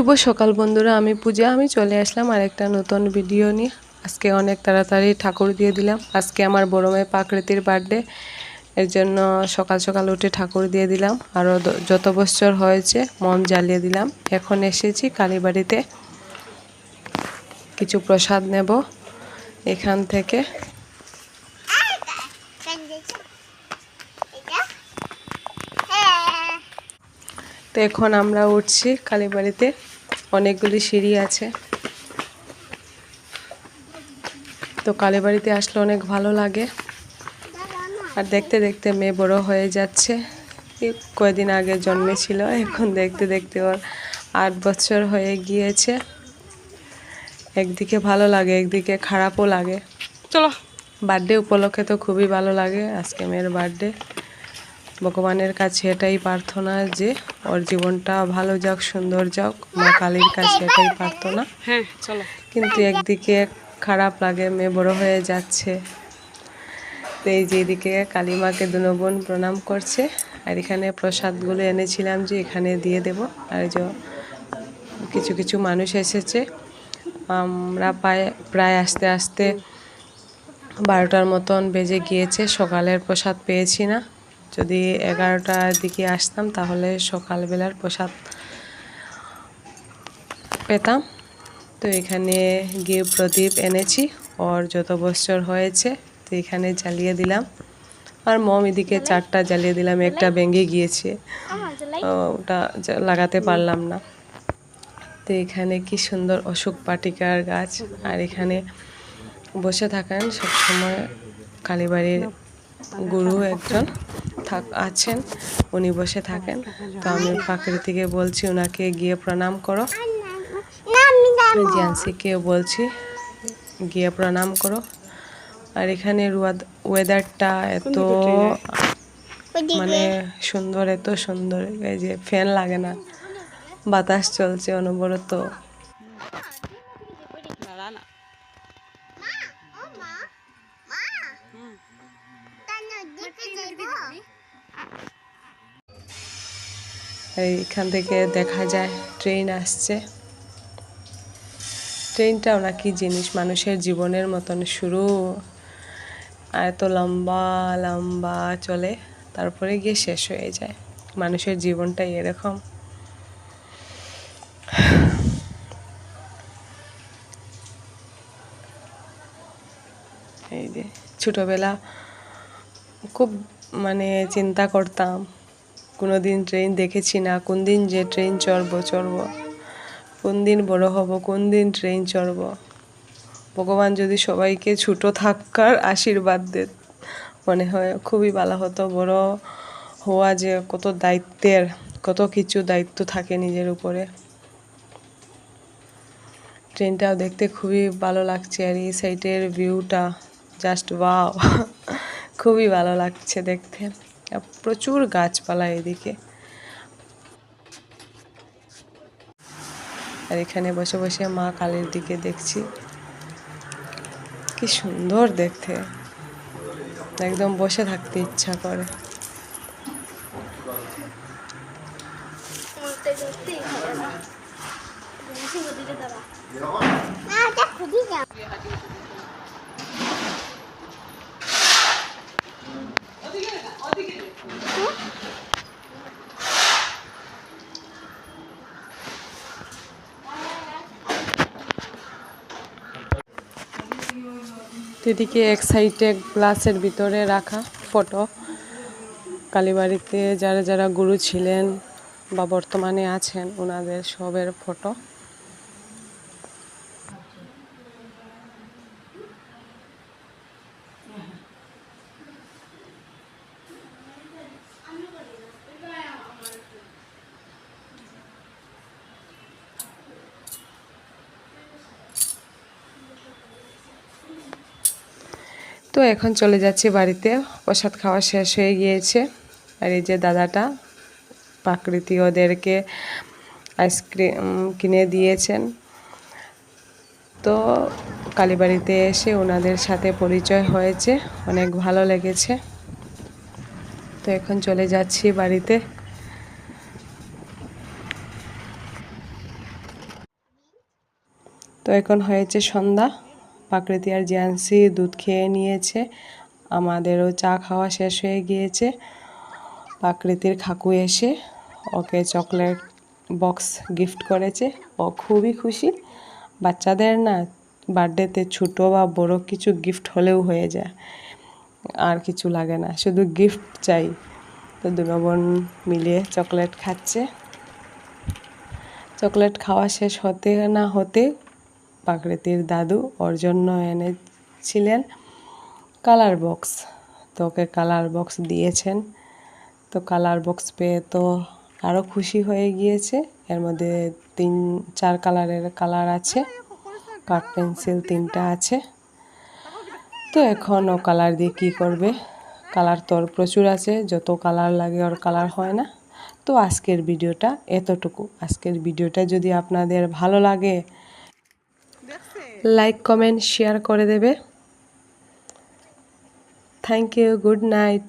শুভ সকাল বন্ধুরা, আমি পূজা। আমি চলে আসলাম আর একটা নতুন ভিডিও নিয়ে। আজকে অনেক তাড়াতাড়ি ঠাকুর দিয়ে দিলাম। আজকে আমার বড় মেয়ে প্রাকৃতির বার্থডে, এর জন্য সকাল সকাল উঠে ঠাকুর দিয়ে দিলাম। আরও যত বছর হয়েছে, মন জ্বালিয়ে দিলাম। এখন এসেছি কালীবাড়িতে। কিছু প্রসাদ নেব এখান থেকে। তো এখন আমরা উঠছি কালীবাড়িতে। অনেকগুলি সিঁড়ি আছে। তো কালীবাড়িতে আসলে অনেক ভালো লাগে। আর দেখতে দেখতে মেয়ে বড় হয়ে যাচ্ছে। এই কয়দিন আগে জন্মেছিল, এখন দেখতে দেখতে ওর আট বছর হয়ে গিয়েছে। একদিকে ভালো লাগে, একদিকে খারাপও লাগে। চলো বার্থডে উপলক্ষে তো খুবই ভালো লাগে, আজকে মেয়ের বার্থডে ভগবানের কাছে এটাই প্রার্থনা যে ওর জীবনটা ভালো যাক সুন্দর যাক। মা কালীর কাছে এটাই প্রার্থনা। হ্যাঁ চলো। কিন্তু একদিকে খারাপ লাগে মেয়ে বড় হয়ে যাচ্ছে। তো এই যে এদিকে কালীমাকে দুনো বোন প্রণাম করছে। আর এখানে প্রসাদগুলো এনেছিলাম যে এখানে দিয়ে দেব। আর যে কিছু কিছু মানুষ এসেছে। আমরা প্রায় প্রায় আস্তে আস্তে বারোটার মতন বেজে গিয়েছে। সকালের প্রসাদ পেয়েছি না। যদি এগারোটার দিকে আসতাম, তাহলে সকালবেলার প্রসাদ পেতাম। তো এখানে গিয়ে প্রদীপ এনেছি, ওর যত বছর হয়েছে, তো এখানে জ্বালিয়ে দিলাম। আর মম এদিকে চারটা জ্বালিয়ে দিলাম, একটা ভেঙে গিয়েছে। ওটা লাগাতে পারলাম না। তো এখানে কি সুন্দর অশোক পাটিকার গাছ। আর এখানে বসে থাকেন সবসময় কালীবাড়ির গুরু একজন। থাক, আছেন, উনি বসে থাকেন। তো আমি প্রাকৃতিকে বলছি ওনাকে গিয়ে প্রণাম করো। জিয়ান্সিকে বলছি, গিয়ে প্রণাম করো। আর এখানের ওয়েদারটা এত মানে সুন্দর, এত সুন্দর। এই যে ফ্যান লাগে না, বাতাস চলছে অনবরত। এইখান থেকে দেখা যায়, ট্রেন আসছে। ট্রেনটাও নাকি জিনিস মানুষের জীবনের মতন শুরু। এত লম্বা লম্বা চলে, তারপরে গিয়ে শেষ হয়ে যায়। মানুষের জীবনটাই এরকম। এই যে, ছোটোবেলা খুব মানে চিন্তা করতাম কোনো দিন ট্রেন দেখেছি না কোন দিন যে ট্রেন চড়বো চড়বো। কোন দিন বড় হব কোন দিন ট্রেন চড়বো। ভগবান যদি সবাইকে ছোটো থাকার আশীর্বাদ দেন মনে হয় খুবই ভালো হতো। বড় হওয়া যে কত দায়িত্বের, কত কিছু দায়িত্ব থাকে নিজের উপরে। ট্রেনটাও দেখতে খুবই ভালো লাগছে আর এই সাইডের ভিউটা জাস্ট ওয়াও খুবই ভালো লাগছে দেখতে। প্রচুর গাছপালা এদিকে। আর এখানে বসে বসে মা কালীর দিকে দেখছি। কি সুন্দর দেখতে। একদম বসে থাকতে ইচ্ছা করে। তো এদিকে এক সাইডে গ্লাসের ভিতরে রাখা ফটো। কালীবাড়িতে যারা যারা গুরু ছিলেন বা বর্তমানে আছেন, ওনাদের সবের ফটো। তো এখন চলে যাচ্ছি বাড়িতে। প্রসাদ খাওয়া শেষ হয়ে গিয়েছে। আর এই যে দাদাটা প্রাকৃতি ওদেরকে আইসক্রিম কিনে দিয়েছেন। তো কালীবাড়িতে এসে ওনাদের সাথে পরিচয় হয়েছে। অনেক ভালো লেগেছে। তো এখন চলে যাচ্ছি বাড়িতে। তো এখন হয়েছে সন্ধ্যা। প্রাকৃতি আর জিয়ান্সি দুধ খেয়ে নিয়েছে। আমাদেরও চা খাওয়া শেষ হয়ে গিয়েছে। প্রাকৃতির খাকু এসে ওকে চকলেট বক্স গিফট করেছে। ও খুবই খুশি। বাচ্চাদের না বার্থডেতে ছোটো বা বড় কিছু গিফট হলেও হয়ে যায়। আর কিছু লাগে না, শুধু গিফট চাই। তো দুনো বোন মিলিয়ে চকলেট খাচ্ছে। চকলেট খাওয়া শেষ হতে না হতে প্রাকৃতির দাদু ওর জন্য এনেছিলেন কালার বক্স তো ওকে কালার বক্স দিয়েছেন। তো কালার বক্স পেয়ে তো আরও খুশি হয়ে গিয়েছে। এর মধ্যে তিন, চার কালারের কালার আছে। কাঠ পেন্সিল তিনটা আছে। তো এখন ও কালার দিয়ে কী করবে? কালার তো ওর প্রচুর আছে, যত কালার লাগে ওর কালার হয় না। তো আজকের ভিডিওটা এতটুকু। আজকের ভিডিওটা যদি আপনাদের ভালো লাগে লাইক কমেন্ট শেয়ার করে দেবে। Thank you good night